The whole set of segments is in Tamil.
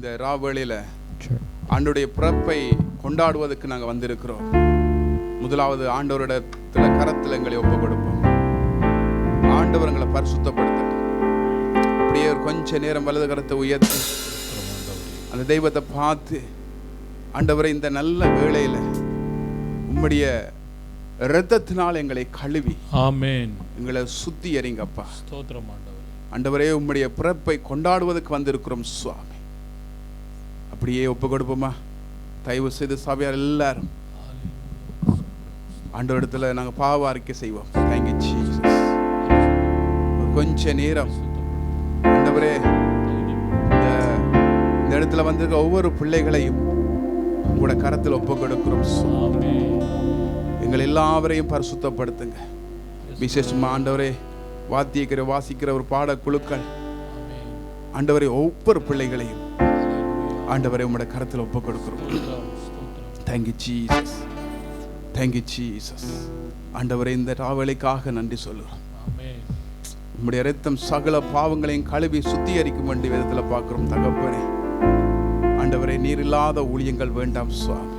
இந்த ராவேளையில ஆண்டுடைய பிறப்பை கொண்டாடுவதற்கு நாங்கள் வந்திருக்கிறோம். முதலாவது ஆண்டவரிடத்துல கரத்தில் எங்களை ஒப்பு கொடுப்போம் ஆண்டவர் எங்களை பரிசுத்தப்படுத்தட்டும். அப்படியே ஒரு கொஞ்ச நேரம் வலது கரத்தை உயர்த்தி அந்த தெய்வத்தை பார்த்து ஆண்டவரை இந்த நல்ல வேளையில உம்முடைய இரத்தத்தினால் எங்களை கழுவி ஆமென் எங்களை சுத்தி எறிங்கப்பா ஸ்தோத்திரம் ஆண்டவரே. ஆண்டவரே உம்முடைய பிறப்பை கொண்டாடுவதற்கு வந்திருக்கிறோம் சுவாமி. அப்படியே ஒப்பு கொடுப்போமா தயவு செய்து சபையார் எல்லாரும். இடத்துல நாங்கள் பாவ அறிக்கை செய்வோம். தேங்க்யூ ஜீசஸ் கொஞ்ச நேரம். ஆண்டவரே இந்த இந்த இடத்துல வந்திருக்க ஒவ்வொரு பிள்ளைகளையும் உங்களோட கரத்தில் ஒப்பு கொடுக்கிறோம் எங்கள் எல்லாவரையும் பரிசுத்தப்படுத்துங்க. விசேஷமா ஆண்டவரே வாத்தியக்கிற வாசிக்கிற ஒரு பாட குழுக்கள் ஆண்டவரே ஒவ்வொரு பிள்ளைகளையும் ஆண்டவரை உங்களோட கருத்தில் ஒப்பு கொடுக்குறோம் தேங்க்யூ ஜீசஸ் தேங்க்யூ ஜீசஸ் ஆண்டவரை இந்த ராவலைக்காக நன்றி சொல்லுறோம். உங்களுடைய ரத்தம் சகல பாவங்களையும் கழுவி சுத்திகரிக்கும் வேண்டிய விதத்தில் பார்க்குறோம் தகப்பனே. ஆண்டவரை நீர் இல்லாத ஊழியங்கள் வேண்டாம் சுவாமி.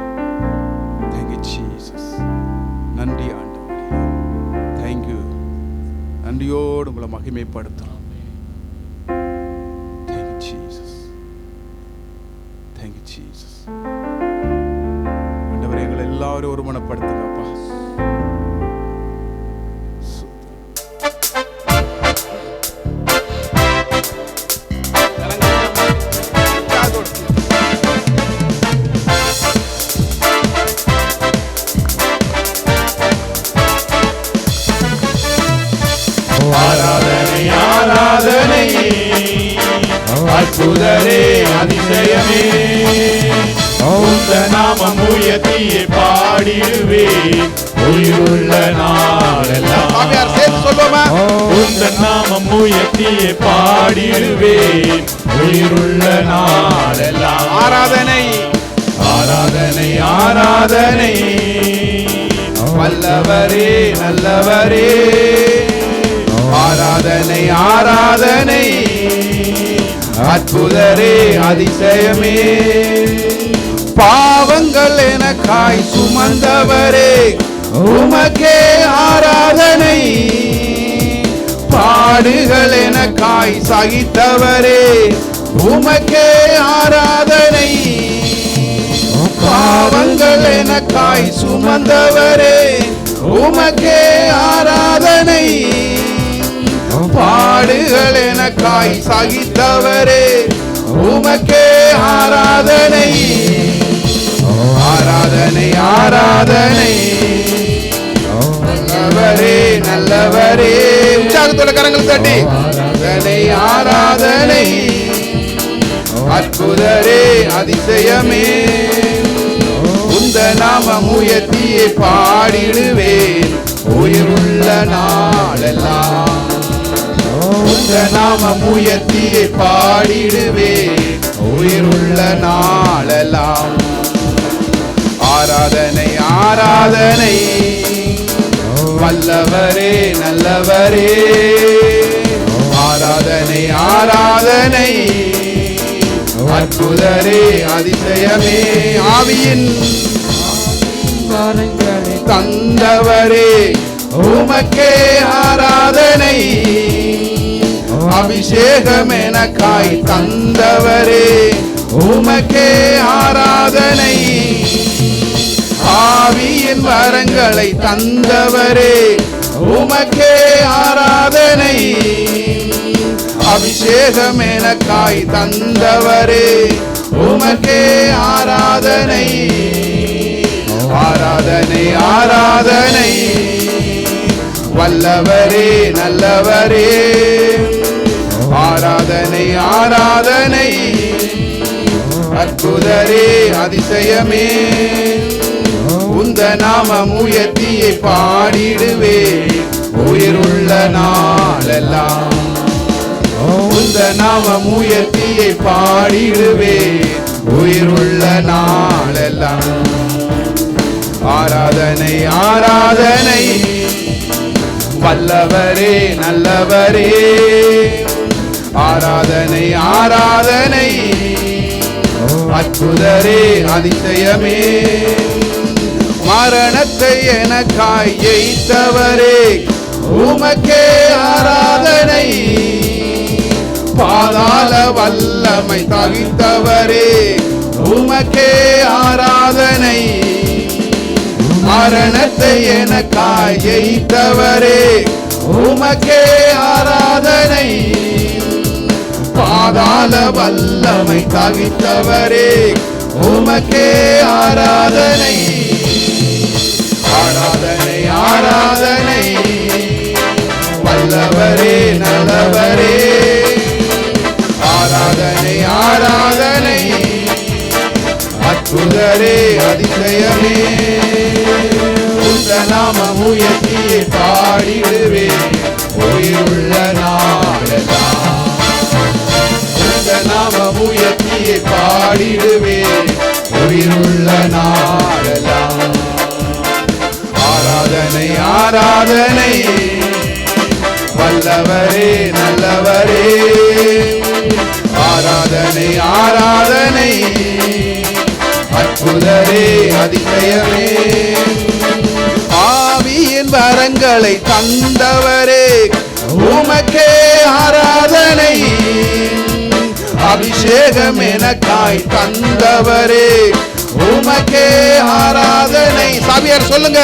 தேங்க்யூ ஜீசஸ் நன்றி ஆண்டவரே. தேங்க்யூ நன்றியோடு உங்களை மகிமைப்படுத்துறோம். தேங்க்யூ ஜீசஸ் உயர்த்தியே பாடிடுவேன் உயிருள்ள நாளெல்லாம் ஆராதனை. ஆராதனை ஆராதனை. வல்லவரே நல்லவரே. ஆராதனை ஆராதனை. அற்புதரே அதிசயமே. பாவங்கள் எனக்காய் சுமந்தவரே உமக்கே ஆராதனை. பாடுகள் என காய் சகித்தவரே உமக்கே ஆராதனை. பாவங்கள் என காய் சுமந்தவரே உமக்கே ஆராதனை. பாடுகள் என காய் சகித்தவரே உமக்கே ஆராதனை. ஆராதனை ஆராதனை. நல்லவரே நல்லவரே. உற்சாகத்தோட கரங்கள் தட்டி. ஆராதனை ஆராதனை. அற்புதரே அதிசயமே. உந்த நாம முயற்சியை பாடிடுவேன். உயிருள்ள நாளெல்லாம். உந்த நாம முயற்சியை பாடிடுவேன். உயிருள்ள நாளெல்லாம். ஆராதனை ஆராதனை. வல்லவரே நல்லவரே. ஆராதனை ஆராதனை. அற்புதரே அதிசயமே. ஆவியின் வரங்களை தந்தவரே உமக்கே ஆராதனை. அபிஷேகம் எனக்காய் தந்தவரே உமக்கே ஆராதனை. ஆவியின் வரங்களை தந்தவரே உமக்கே ஆராதனை. அபிஷேகம் எனக்காய் தந்தவரே உமக்கே ஆராதனை. ஆராதனை ஆராதனை. வல்லவரே நல்லவரே. ஆராதனை ஆராதனை. அற்புதரே அதிசயமே. உந்த நாமம் உயர்த்தியை பாடிடுவே. உயிருள்ள நாளெல்லாம் உந்த நாமம் உயர்த்தியை பாடிடுவே. உயிருள்ள நாளெல்லாம் ஆராதனை ஆராதனை. வல்லவரே நல்லவரே. ஆராதனை ஆராதனை. அற்புதரே அதிசயமே. மரணத்தை எனக்காய் ஜெயித்தவரே உமக்கே ஆராதனை. பாதாள வல்லமை தவித்தவரே உமக்கே ஆராதனை. மரணத்தை எனக்காய் ஜெயித்தவரே உமக்கே ஆராதனை. பாதாள வல்லமை தவித்தவரே உமக்கே ஆராதனை. ஆராதனை ஆராதனை. வல்லவரே நல்லவரே. ஆராதனை ஆராதனை. அற்புதரே அதிசயமே. உந்த நாமம் உயர்த்தியை பாடிடுவே. உயிருள்ள நாளெல்லாம் உந்த உயிருள்ள ஆராதனை ஆராதனை. வல்லவரே நல்லவரே. ஆராதனை ஆராதனை. அற்புதரே அதிசயமே. ஆவியின் வரங்களை தந்தவரே உமக்கே ஆராதனை. அபிஷேகம் எனக்காய் தந்தவரே உமக்கே ஆராதனை. சாமியார் சொல்லுங்க.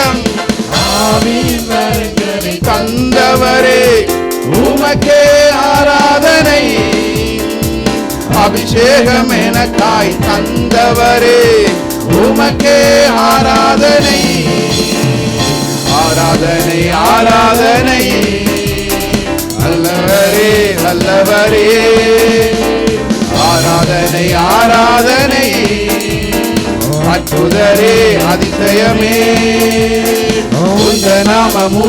தந்தவரே உமக்கே ஆராதனை. அபிஷேகம் எனக்காய் தந்தவரே உமக்கே ஆராதனை. ஆராதனை ஆராதனை. நல்லவரே நல்லவரே. ஆராதனை ஆராதனை. அற்புதரே அதிசயமே. உந்த நாமம்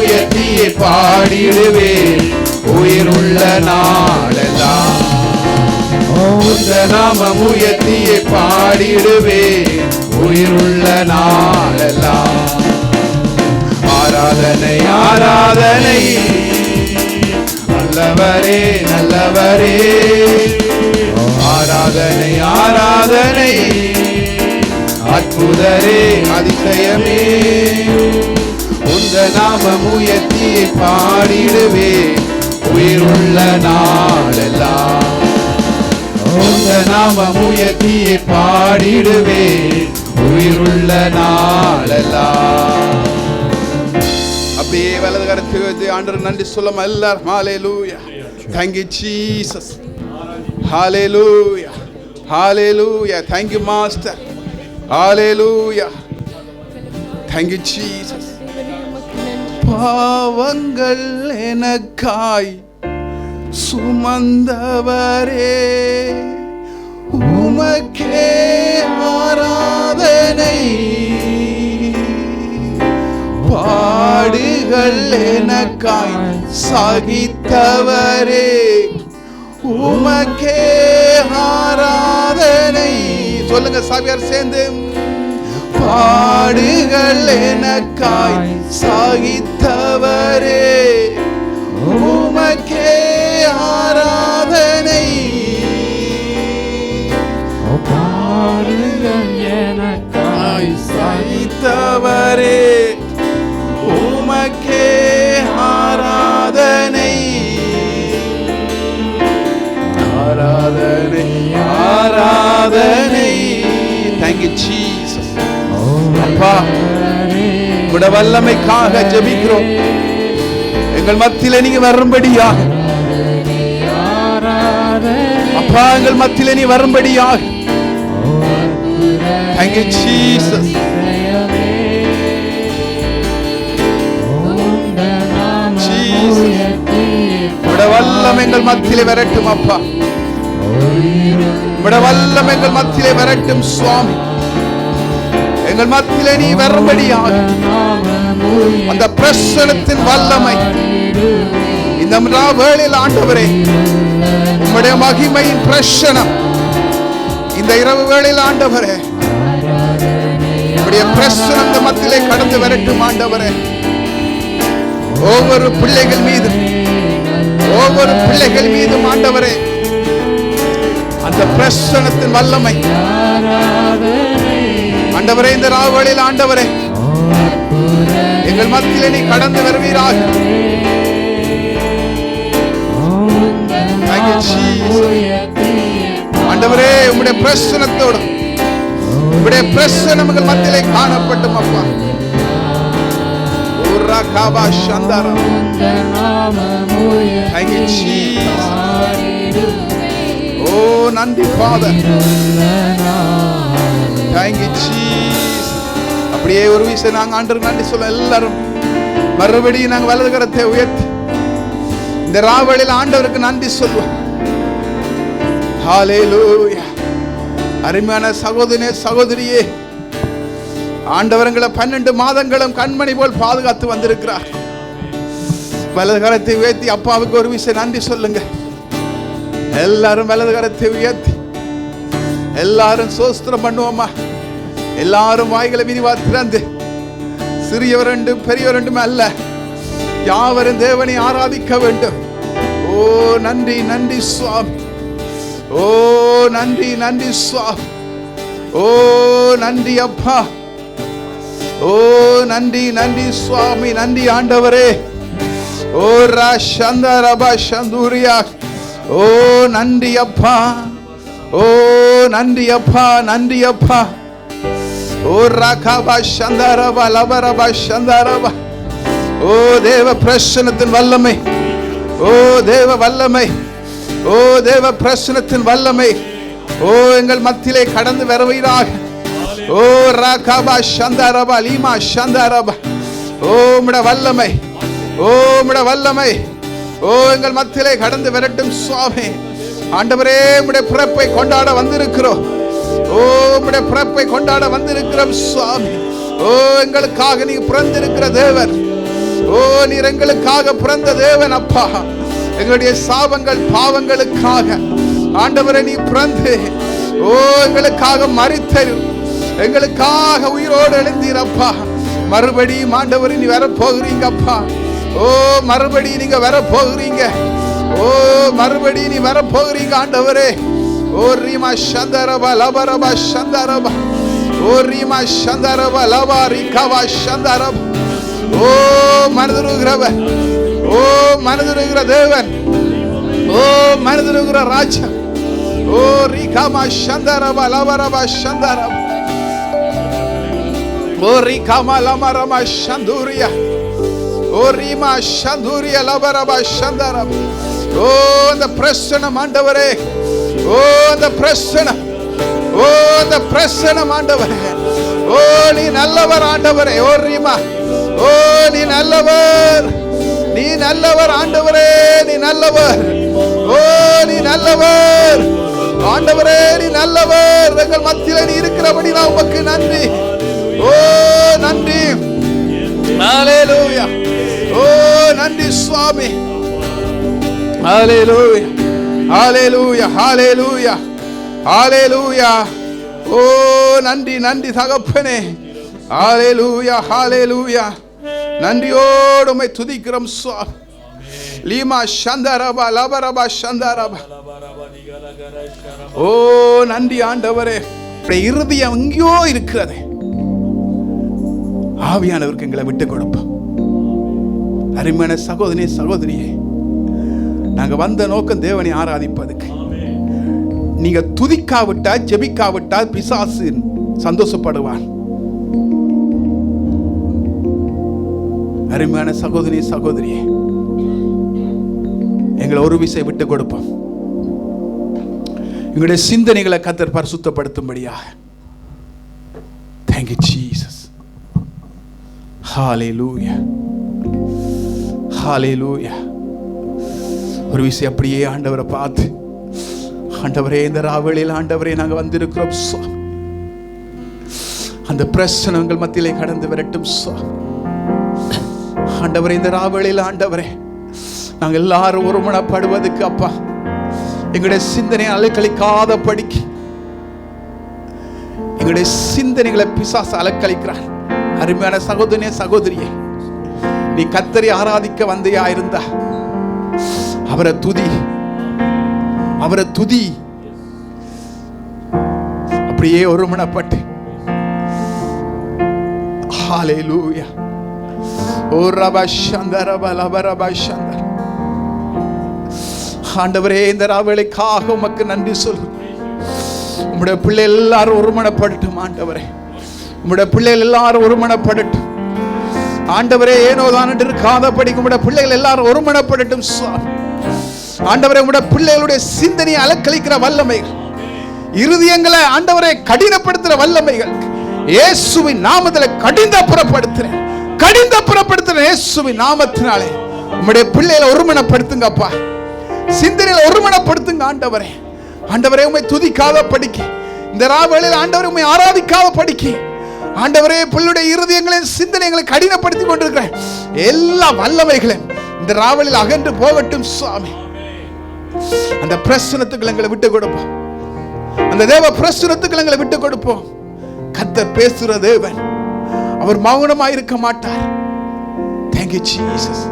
பாடிடுவேன் உயிர் உள்ள நாளெல்லாம் உந்த நாமம் பாடிடுவேன் உயிர் உள்ள நாளெல்லாம் ஆராதனை ஆராதனை. நல்லவரே நல்லவரே. ஆராதனை ஆராதனை. அற்புதரே அதிசயமே. உந்த நாமம் உயர்த்தியை பாடிடுவே. உயிருள்ள நாளெல்லாம். உந்த நாமம் உயர்த்தியை பாடிடுவே. உயிருள்ள நாளெல்லாம். அப்படியே வலது கரத்து வச்சு ஆண்டு நன்றி சொல்லும் எல்லாரும். லூயா thank you ஹாலே லூயா ஹாலே லூயா தேங்க்யூ மாஸ்டர் ஹாலே லூயா தேங்க்யூ jesus. பாவங்கள் எனக்காய் சுமந்தவரே உமக்கே ஆராதனை. பாடுகள் எனக்காய் சகித்தவரே உமக்கே ஆராதனை. சொல்லுங்க சாமியார் சேர்ந்து பாடுகள் எனக்காய் சகித்தவரே. உமக்கே ஆராதனை. பாடுகள் எனக்காய் சகித்தவரே. உமக்கே ஆராதனை. ஆராதனை ஆராதனை. தேங்க்யூ அப்பா உட வல்லமைக்காக ஜெபிக்கிறோம். எங்கள் மத்தியில நீங்க வரும்படியாக. அப்பா எங்கள் மத்தியில நீ வரும்படியாக. தேங்க்யூ ஜீசஸ் விட வல்லம் எங்கள் மத்தியிலே வரட்டும் அப்பா. விட வல்லம் எங்கள் மத்தியிலே வரட்டும் சுவாமி. எங்கள் மத்தியிலே நீ வரும்படியாக. அந்த பிரசனத்தின் வல்லமை. இந்த வேளையில் ஆண்டவரே உம்முடைய மகிமையின் பிரசனம். இந்த இரவு வேளையில் ஆண்டவரே உடைய பிரசனம் இந்த மத்தியிலே கடந்து வரட்டும் ஆண்டவரே. ஒவ்வொரு பிள்ளைகள் மீதும் ஒவ்வொரு பிள்ளைகள் மீதும் ஆண்டவரே அந்த பிரசனத்தின் வல்லமை. ஆண்டவரே இந்த ராவலில் ஆண்டவரே எங்கள் மத்தியிலே நீ கடந்து வருவீராக. ஆண்டவரே உம்முடைய பிரசனத்தோடு உம்முடைய பிரசனம் எங்கள் மத்தியிலே காணப்பட்டும் அப்பா. Kaapa சந்தாரா Thank you, Jesus. ஓ நன்றி ஃபாதர் Thank you, அப்படியே ஒரு விஷயம் நாங்க ஆண்டருக்கு நன்றி சொல்ல எல்லாரும் மறுபடியும் நாங்க வலது கரத்தை உயர்த்தி இந்த ராவலில் ஆண்டவருக்கு நன்றி சொல்லுவோம் ஹalleluya அருமையான சகோதரனே சகோதரியே ஆண்டவரங்களை பன்னெண்டு மாதங்களும் கண்மணி போல் பாதுகாத்து வந்திருக்கிறார். வலது கரத்தை உயர்த்தி அப்பாவுக்கு ஒரு விஷயம் நன்றி சொல்லுங்க. எல்லாரும் வலது கரத்தை உயர்த்தி. எல்லாரும் சோஸ்திரம் பண்ணுவோமா எல்லாரும் வாய்களை விரிவா திறந்து சிறியவர் ரெண்டும் பெரியவர் ரெண்டும் அல்ல. யாவரும் தேவனை ஆராதிக்க வேண்டும். ஓ நன்றி நன்றி சுவாமி. ஓ நன்றி நன்றி சுவாமி. ஓ நன்றி அப்பா. ஓ நன்றி நன்றி சுவாமி. நன்றி ஆண்டவரே. ஓ ரா சந்தரபா சந்தூரியா. ஓ நன்றி அப்பா. ஓ நன்றி அப்பா நன்றி அப்பா. ஓ ராகாபா சந்தாரபா லபரபா சந்தாரபா. ஓ தேவ பிரசனத்தின் வல்லமை. ஓ தேவ வல்லமை. ஓ தேவ பிரசனத்தின் வல்லமை. ஓ எங்கள் மத்தியிலே கடந்து வரவீராக ஓ ராகாபா சந்தாரபா லீமா சந்தாரபா. ஓ உம்முடைய வல்லமை. ஓ உம்முடைய வல்லமை. ஓ எங்கள் மத்தியிலே கடந்து வரட்டும் சுவாமி. ஆண்டவரே உடைய பிறப்பை கொண்டாட வந்திருக்கிறோம். ஓ உடைய பிறப்பை கொண்டாட வந்திருக்கிறோம் சுவாமி. ஓ எங்களுக்காக நீ பிறந்திருக்கிற தேவர் ஓ நீர் எங்களுக்காக பிறந்த தேவன் அப்பா. எங்களுடைய சாபங்கள் பாவங்களுக்காக. ஆண்டவரை நீ பிறந்து ஓ எங்களுக்காக மறித்தரு எங்களுக்காக உயிரோடு எழுந்தீர் அப்பா. மறுபடியும் ஆண்டவரை நீ வர போகிறீங்க அப்பா. ஓ மறுபடியும் நீங்க வர போகிறீங்க ஓ மறுபடி நீ வரப்போகிறீங்க ஆண்டவரே. ஓ ரீமா சந்தரபா லபரபா சந்தரபா ஓ ரீமா சந்தரபா லபா ரிகவா சந்தரபா ஓ மனதிருக்கிறவ ஓ மனதிருக்கிற தேவன். ஓ மனதிருக்கிற ராஜா. ஓ ரிகமா சந்தரபா லபரபா சந்தரபா ஓ ரிகமா லமரமா சந்தூரியா ஓ ரீமா சந்தூரிய லபரபா சந்தரம் ஓ அந்த பிரசனம் ஆண்டவரே. ஓ அந்த பிரசனம் ஓ அந்த பிரசனம் ஆண்டவரே. ஓ நீ நல்லவர் ஆண்டவரே. ஓ ரீமா. ஓ நீ நல்லவர். நீ நல்லவர் ஆண்டவரே நீ நல்லவர். ஓ நீ நல்லவர். ஆண்டவரே நீ நல்லவர். எங்கள் மத்தியில் நீ இருக்கிறபடி நான் உமக்கு நன்றி. ஓ நன்றி. ஓ நன்றி சுவாமி. ஹalleluya ஹalleluya ஹalleluya ஹalleluya ஓ oh, நன்றி நன்றி தகப்பனே. ஹalleluya ஹalleluya நன்றியோடு உம்மை துதிக்கிறோம் சுவாமி லீமா சந்தரபா லபரபா சந்தரபா ஓ நன்றி ஆண்டவரே. உம்முடைய இருதயம் எங்கேயோ இருக்கிறது. ஆவியானவருக்கு எங்களை விட்டு கொடுப்போம். அருமையான சகோதரி சகோதரியே. நாங்க வந்த நோக்கம் தேவனை ஆராதிப்பதுக்கு. நீங்க துதிக்காவிட்டா ஜெபிக்காவிட்டா பிசாசு சந்தோஷப்படுவான். அருமையான சகோதரி சகோதரியே எங்களை ஒரு விசை விட்டு கொடுப்போம். எங்களுடைய சிந்தனைகளை கத்தர் பரிசுத்தப்படுத்தும்படியாக. தேங்க்யூ ஜீசஸ் ஹalleluya ஹalleluya ஒரு விஷயம் அப்படியே ஆண்டவரை பார்த்து ஆண்டவரே இந்த ராவலியில் ஆண்டவரே நாங்கள் வந்திருக்கிறோம் சுவாமி அந்த பிரச்சனங்கள் மத்தியிலே கடந்து வரட்டும் சுவாமி ஆண்டவரே இந்த ராவலியில் ஆண்டவரே நாங்கள் எல்லாரும் ஒருமனப்படுவதுக்கு அப்பா எங்களுடைய சிந்தனை அலைக்கழிக்காத படிக்கு எங்களுடைய சிந்தனைகளை பிசாசு அலக்களிக்கிறார் அருமையான சகோதரனே சகோதரியே நீ கத்தரி ஆராதிக்க வந்தையா இருந்தா அவரை துதி. அவரை துதி. அப்படியே ஒருமனப்பட்டு. ஹalleluya. ஓ ரபா சந்தர பலப ரபா சந்தர ஆண்டவரே இந்த ராவேளைக்காக உமக்கு நன்றி சொல்லுங்க உம்முடைய பிள்ளை எல்லாரும் ஒருமனப்படட்டும் ஆண்டவரே. உம்முடைய பிள்ளைகள் எல்லாரும் ஒருமனப்படட்டும். ஆண்டவரே ஏனோ தான் இருக்காதபடி உம்முடைய பிள்ளைகள் எல்லாரும் ஒருமனப்படட்டும் சுவாமி ஆண்டவரை உம்முடைய பிள்ளைகளுடைய சிந்தனையை அலக்கழிக்கிற வல்லமைகள். இருதயங்களை ஆண்டவரை கடினப்படுத்துற வல்லமைகள். இயேசுவின் நாமத்தில் கடினப்புறப்படுத்துறேன் கடினப்புறப்படுத்துறேன் இயேசுவின் நாமத்தினாலே. உம்முடைய பிள்ளைகளை ஒருமனப்படுத்துங்கப்பா. சிந்தனையில ஒருமனப்படுத்துங்க ஆண்டவரே. ஆண்டவரே உம்மை துதிக்காத படிக்க. இந்த ராவேளையில் ஆண்டவரை உம்மை ஆராதிக்காத படிக்க. ஆண்டவரே பிள்ளுடைய இருதயங்களையும் சிந்தனைகளை கடினப்படுத்தி கொண்டிருக்கிறேன். எல்லா வல்லமைகளையும் இந்த ராவலில் அகன்று போகட்டும் சுவாமி. அந்த பிரசனத்துக்கு எங்களை விட்டு கொடுப்போம். அந்த தேவ பிரசுரத்துக்கு எங்களை விட்டு கொடுப்போம். கத்த பேசுற தேவன் அவர் மௌனமாக இருக்க மாட்டார். தேங்க்யூ ஜீசஸ்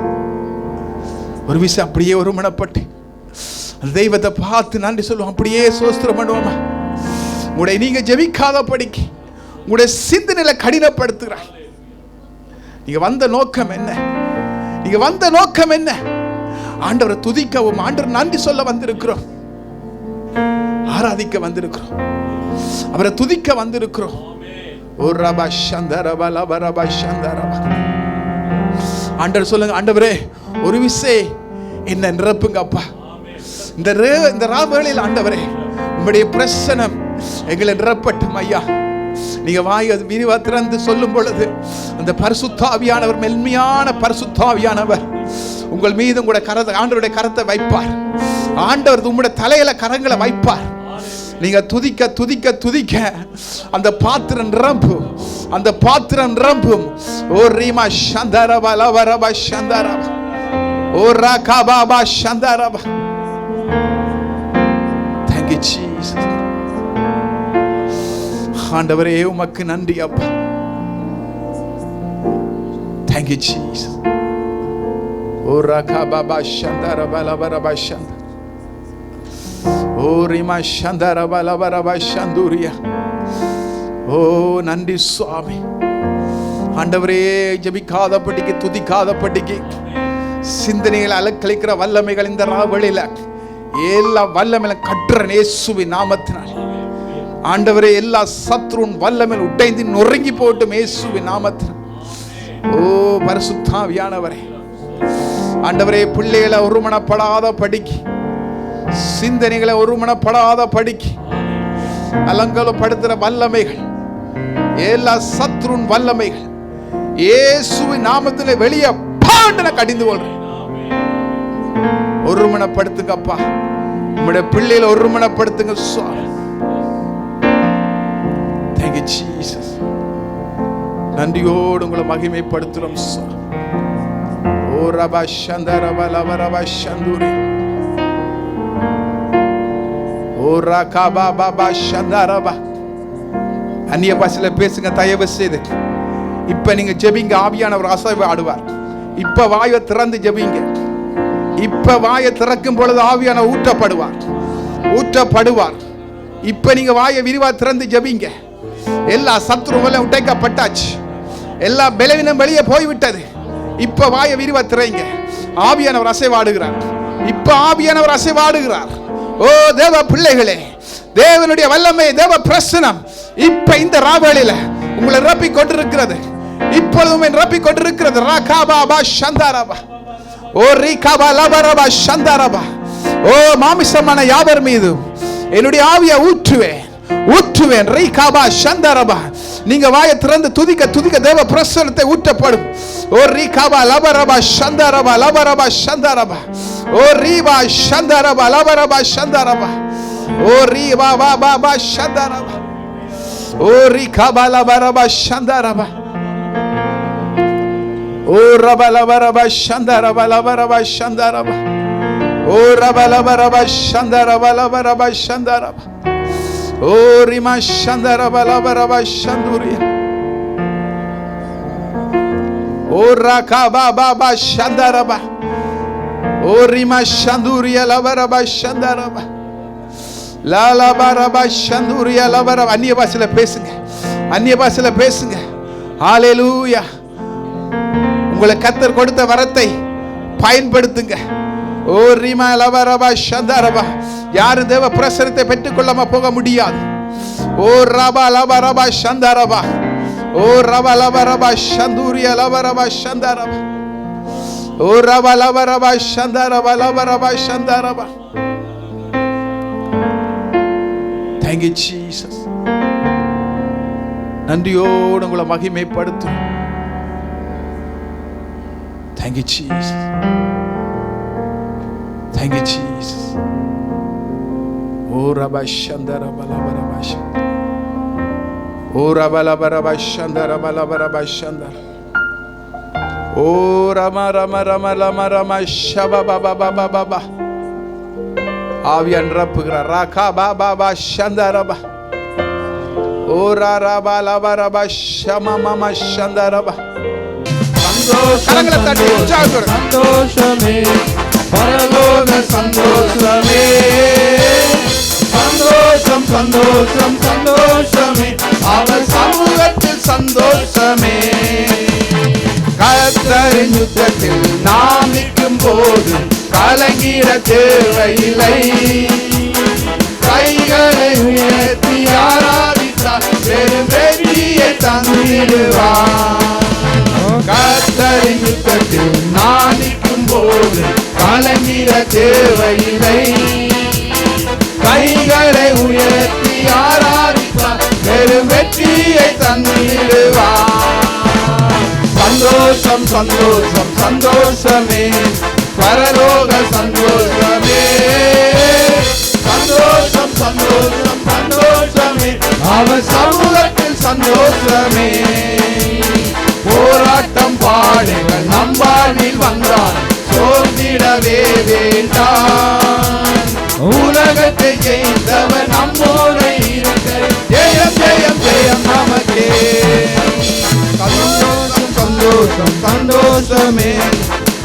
ஒரு விஷயம் அப்படியே ஒரு மனப்பட்டு அந்த தெய்வத்தை பார்த்து நன்றி சொல்லுவோம். அப்படியே சோஸ்திரம் பண்ணுவோமா. உங்களுடைய நீங்க ஜெபிக்காத படிக்க உங்களுடைய சிந்தனையில கடினப்படுத்துகிறார் நீங்க வந்த நோக்கம் என்ன? நீங்க வந்த நோக்கம் என்ன? ஆண்டவரை துதிக்கவும் ஆண்டவர் நன்றி சொல்ல வந்திருக்கிறோம். ஆராதிக்க வந்திருக்கிறோம். அவரை துதிக்க வந்திருக்கிறோம். ஓ ரபா சந்தரபா லப ரபா சந்தரபா ஆண்டவர் சொல்லுங்க ஆண்டவரே ஒரு விசை என்ன நிரப்புங்க அப்பா. இந்த ரே- இந்த ராவேளையில் ஆண்டவரே உங்களுடைய பிரசனம் எங்களை நிரப்பட்டும் ஐயா. நீங்க வாய் அது விரிவா திறந்து சொல்லும் பொழுது அந்த பரிசுத்தாவியானவர் மென்மையான பரிசுத்தாவியானவர் உங்கள் மீது உங்களுடைய கரத்தை ஆண்டவருடைய கரத்தை வைப்பார். ஆண்டவர் உங்களுடைய தலையில கரங்களை வைப்பார். நீங்க துதிக்க துதிக்க துதிக்க அந்த பாத்திரம் நிரம்பும் அந்த பாத்திரம் நிரம்பும். ஓ ரீமா சந்தரபா லவரபா சந்தரபா ஓ ராகாபாபா சந்தரபா தேங்க் யூ Jesus. ஆண்டவரே உமக்கு நன்றி அப்பா. Thank ஜீசஸ் ஓ நன்றி சுவாமி ஆண்டவரே ஜபிக்காதபடிக்கு துதிக்காதபடிக்கு சிந்தனைகளை அலக்களிக்கிற வல்லமைகள் இந்த ராவழியில எல்லா வல்லமையில கட்டுற நேசுவி நாமத்தினால். ஆண்டவரே எல்லா சத்ருன் வல்லமையில் உடைந்து நொறுங்கி போட்டு மேசுவி நாமத்தினால். ஓ பரிசுத்தாவியானவரே ஆண்டவரே பிள்ளைகளை ஒருமனப்படாத படிக்கு. சிந்தனைகளை ஒருமனப்படாத படிக்கு. அலங்கலப்படுத்துகிற வல்லமைகள். எல்லா சத்ருன் வல்லமைகள். இயேசுவின் நாமத்தில் வெளியே பாண்டன கடிந்து கொள்றேன் ஒருமனப்படுத்துங்க அப்பா உங்களுடைய பிள்ளைகளை ஒருமனப்படுத்துங்க சுவாமி. Thank நன்றியோடு உங்களை மகிமைப்படுத்துறோம் சார் அந்நிய பாசையில் பேசுங்க தயவு செய்து. இப்ப நீங்க ஜெபிங்க ஆவியானவர் அசைவு ஆடுவார். இப்ப வாயை திறந்து ஜெபிங்க. இப்ப வாயை திறக்கும் பொழுது ஆவியான ஊற்றப்படுவார். ஊற்றப்படுவார். இப்ப நீங்க வாயை விரிவா திறந்து ஜெபிங்க. எல்லா சத்ருவெல்லாம் உடைக்கப்பட்டாச்சு. எல்லா பலவீனம் வெளியே போய்விட்டது. இப்ப வாயை விரிவா திரைங்க ஆவியானவர் அசைவாடுகிறார். இப்ப ஆவியானவர் அசைவாடுகிறார். ஓ தேவ பிள்ளைகளே தேவனுடைய வல்லமை தேவ பிரசனம் இப்ப இந்த ராவலில உங்களை ரப்பி கொண்டிருக்கிறது. இப்பொழுதும் ரப்பி கொண்டிருக்கிறது. ராகாபா பா சந்தாராபா ஓ ரீகாபா லபரபா சந்தாராபா ஓ மாமிசமான யாவர் மீது என்னுடைய ஆவியை ஊற்றுவேன். ஊற்றுவேன். ரீகாபா சந்தாரபா நீங்க வாயை திறந்து துதிக்க துதிக்க தேவ பிரசனத்தை ஊற்றப்படும் ஓ ரீகாபா லபரபா சந்தரபா லபரபா சந்தரபா ஓ ரீபா சந்தரபா லபரபா சந்தரபா ஓ ரீபா பா பா பா சந்தரபா ஓ ரீகாபா லபரபா சந்தரபா ஓ ரப லபரபா ரப லபரபா சந்தரபா ஓ ரப லபரபா சந்தரபா லபரபா சந்தரபா ஓ ரிமா சந்த ரப லப ரப சந்துரிய ஓ ரகா பா பா பா சந்த ரப ஓ ரிமா சந்துரிய லப ரப சந்த ரப லாலபரபா சந்தூரியா லபர அந்நிய பாஷையில பேசுங்க அந்நிய பாஷையில பேசுங்க ஹalleluya உங்களை கத்தர் கொடுத்த வரத்தை பயன்படுத்துங்க. ஓ ரீமா லபரபா சந்தாரபா யாரும் தேவ பிரசனத்தை பெற்றுக்கொள்ளாம போக முடியாது. ஓ ரபா லபா ரபா சந்தாரபா ஓ ரபா லபா ரபா சந்தூரிய லபா ரபா சந்தாரபா ஓ ரபா லபா ரபா சந்தாரபா லபா ரபா சந்தாரபா தேங்க்யூ ஜீசஸ் நன்றியோடு உங்களை மகிமைப்படுத்தும் thank you Jesus Thank you, Jesus. ஓ ரபா சந்தர பலப ரபா சந்தர ஓ ரபலப ரபா சந்தர பலப ரபா சந்தர ஓ ரம ரம ரம ரம ரம ஷப பப பப பப ஆவியன் ரப்புகிறார் ராகா பா பா பா சந்தரபா ஓ ரா ரா பா லப ரபா ஷம பரலோக சந்தோஷமே. சந்தோஷம் சந்தோஷம் சந்தோஷமே. அவர் சமூகத்தில் சந்தோஷமே. கத்தரின் யுத்தத்தில் நாம் நிற்கும் போது கலங்கிட தேவையில்லை. கைகளை உயர்த்தி ஆராதித்தார். பெரும் வெற்றியை தந்திடுவார். கத்தரின் யுத்தத்தில் நான் கலங்கிட தேவையில்லை. கைகளை உயர்த்தி ஆராதிப்பார் பெரும் வெற்றியை தந்திடுவார் சந்தோஷம் சந்தோஷம் சந்தோஷமே. பரலோக சந்தோஷமே. சந்தோஷம் சந்தோஷம் சந்தோஷமே. அவர் சமூகத்தில் சந்தோஷமே. போராட்டம் பாடுங்கள் நம்பாடில் சந்தோஷமே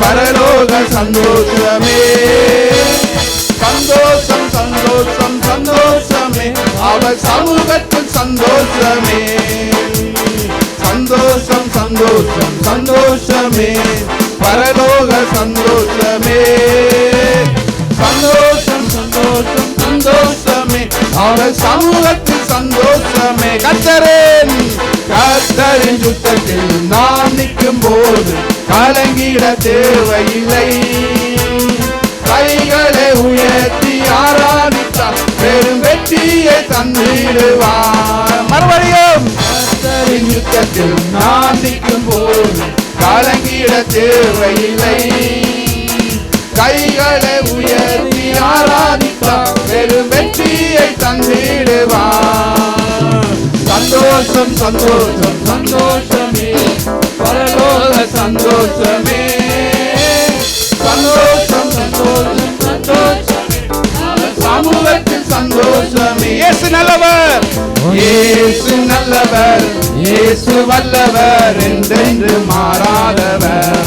பரலோக சந்தோஷமே. சந்தோஷம் சந்தோஷம் சந்தோஷமே அவர் சமூகத்தில் சந்தோஷமே. சந்தோஷம் சந்தோஷம் சந்தோஷமே பரலோக சந்தோஷமே. சந்தோஷம் சந்தோஷம் சந்தோஷமே அவர் சமூகத்தில் சந்தோஷமே. கத்தரேன் கத்தரின் யுத்தத்தில் நாம் நிற்கும் போது கலங்கிட தேவையில்லை. கைகளை உயர்த்தி ஆராதித்தார் பெரும் வெற்றியை தந்திடுவார். மறுபடியும் கர்த்தரின் யுத்தத்தில் நாம் நிற்கும் போது கலங்கிட தேவையில்லை. கைகளை உயர்த்தி ஆராதித்தார் பெரும் வெற்றியை தந்திடுவார். சந்தோஷம் சந்தோஷம் சந்தோஷமே. பரலோக சந்தோஷமே. சந்தோஷம் சந்தோஷம் சந்தோஷமே. சமூகத்தில் சந்தோஷமே. இயேசு நல்லவர். இயேசு நல்லவர். இயேசு வல்லவர். என்றென்று மாறாதவர்.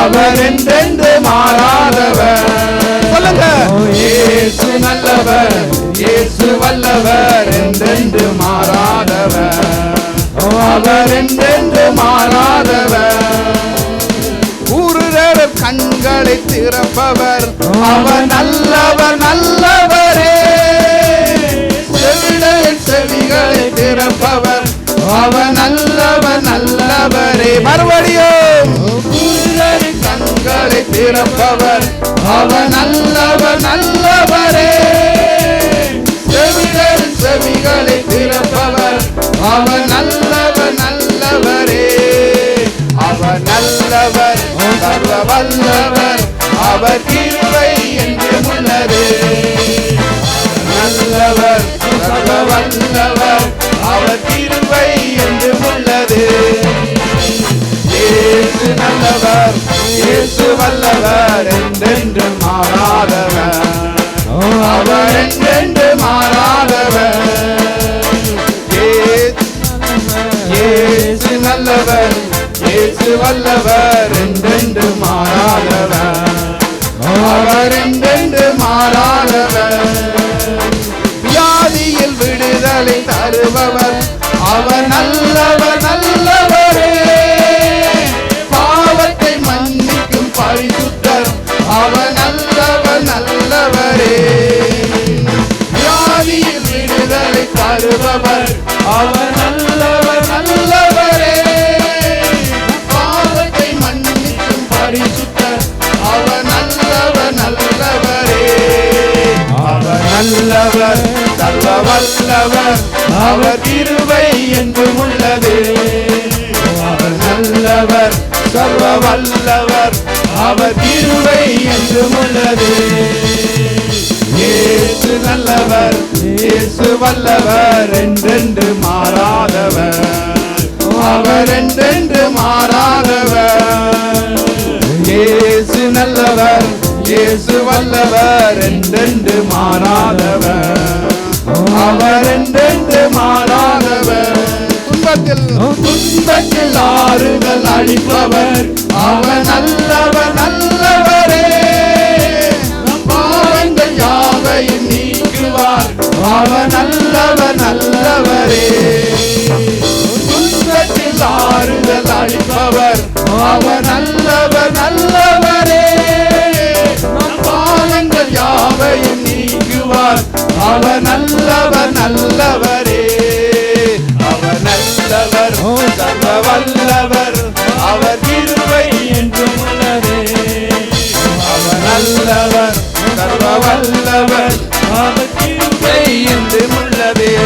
அவர் என்றென்று மாறாதவர். சொல்லுங்க. இயேசு நல்லவர் இயேசு வல்லவர் என்றென்று மாறாதவர். அவர் என்றென்று மாறாதவர். ஊருடர் கண்களை திறப்பவர். அவர் நல்லவர் நல்லவரே. செவிகளை திறப்பவர். அவர் நல்லவர் நல்லவரே. மறுபடியும் கண்களை திறப்பவர். அவர் நல்லவர் நல்லவரே செவிடர் செவிகளை திறப்பவர். அவர் நல்லவர் நல்லவரே அவர் நல்லவர் சர்வ வல்லவர் அவர் கிருபை என்று உள்ளது நல்லவர் சர்வ வல்லவர் அவர் கிருபை என்று உள்ளது இயேசு நல்லவர் இயேசு வல்லவர் என்றென்று மாறாதவர். அவர் என்றென்று மாறாதவர். இயேசு நல்லவர் இயேசு வல்லவர் என்றென்று மாறாதவர். அவர் என்றென்று மாறாதவர். வியாதியில் விடுதலை தருபவர். அவர் நல்லவர் நல்லவரே தருபவர் அவர் நல்லவர் நல்லவரே. பாவத்தை மன்னிக்கும் பரிசுத்தர். அவர் நல்லவர் நல்லவரே. அவர் நல்லவர் சர்வ வல்லவர் அவர் திருவை என்றும் உள்ளது. அவர் நல்லவர் சர்வ வல்லவர் அவர் திருவை என்றும் உள்ளது. இயேசு நல்லவர் இயேசு வல்லவர் என்றென்று மாறாதவர். அவர் என்றென்று மாறாதவர். இயேசு நல்லவர் இயேசு வல்லவர் என்றென்று மாறாதவர். அவர் என்றென்று மாறாதவர். துன்பத்தில் துன்பத்தில் ஆறுதல் அளிப்பவர். அவர் நல்லவர் நல்லவரே. யாவையும் நீக்குவார். அவர் நல்லவர் நல்லவரே. துன்பத்தில் ஆறுதல் அளிப்பவர். அவர் நல்லவர் நல்லவரே. நம் பாவங்கள் யாவையும் நீக்குவார். அவர் நல்லவர் நல்லவரே. அவர் நல்லவர் சர்வ வல்லவர். அவர் என்றும் உள்ளதே அவர் நல்லவர் வல்லவர். அவர் உள்ளதே.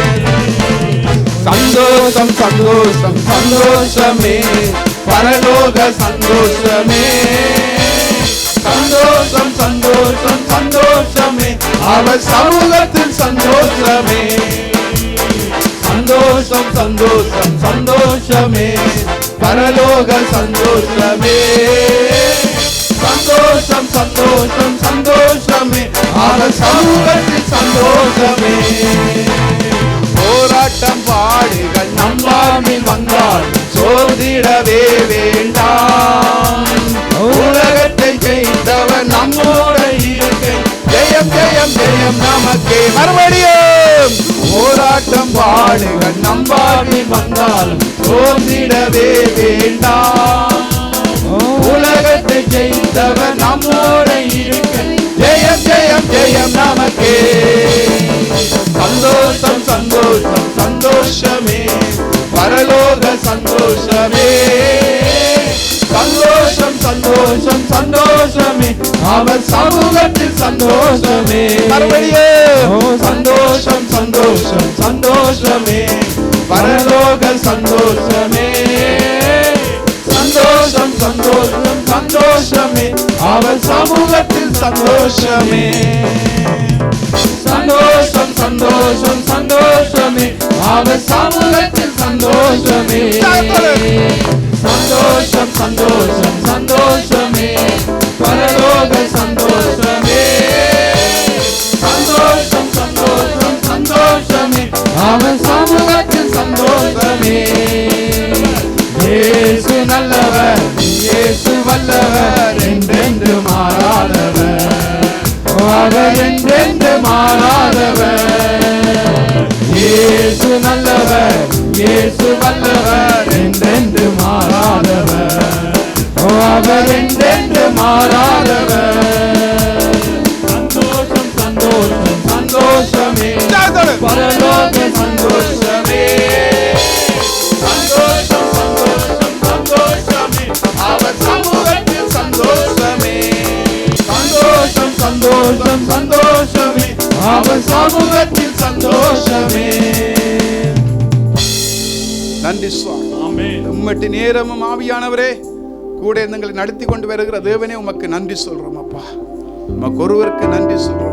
சந்தோஷம் சந்தோஷம் சந்தோஷமே. பரலோக சந்தோஷமே. சந்தோஷம் சந்தோஷம் சந்தோஷமே. அவர் சமூகத்தில் சந்தோஷமே. சந்தோஷம் சந்தோஷம் சந்தோஷமே. பரலோக சந்தோஷமே. சந்தோஷம் சந்தோஷம் சந்தோஷமே. அவர் சமூகத்தில் சந்தோஷமே. போராட்டம் பாடுகள் நம்பாமில் வந்தால் சோதிடவே வேண்டாம். உலகத்தை ஜெயித்தவன் நம்மோட இருக்கை. ஜெயம் ஜெயம் ஜெயம் நமக்கே. மறுபடியும் போராட்டம் பாடுகள் நம்பாமில் வந்தால் சோதிடவே வேண்டாம். உலகத்தை ஜெயித்தவன் நம்மோட இருக்கை. ஜெயம் ஜெயம் ஜெயம் நமக்கே. சந்தோஷம் சந்தோஷம் சந்தோஷமே. பரலோக சந்தோஷமே. சந்தோஷம் சந்தோஷம் சந்தோஷமே. அவர் சமூகத்தில் சந்தோஷமே. சந்தோஷம் சந்தோஷம் சந்தோஷமே. பரலோக சந்தோஷம். சந்தோஷமே. அவர் சமூகத்தில் சந்தோஷமே. சந்தோஷம் சந்தோஷம் சந்தோஷமே. அவர் சமூகத்தில் சந்தோஷமே. சந்தோஷம் சந்தோஷம் சந்தோஷமே. பரலோக சந்தோஷம். அவர் என்றென்று மாறாதவர். இயேசு நல்லவர் இயேசு வல்லவர் என்றென்று மாறாதவர். அவர் என்றென்று மாறாதவர். சந்தோஷம் சந்தோஷம் சந்தோஷமே. பரலோக சமூகத்தில் சந்தோஷமே. நன்றி சுவாமி ஆமென். உம்மட்டு நேரமும் ஆவியானவரே கூட எங்களை நடத்தி கொண்டு வருகிற தேவனே உமக்கு நன்றி சொல்றோம் அப்பா. உமக்கு ஒருவருக்கு நன்றி சொல்றோம்.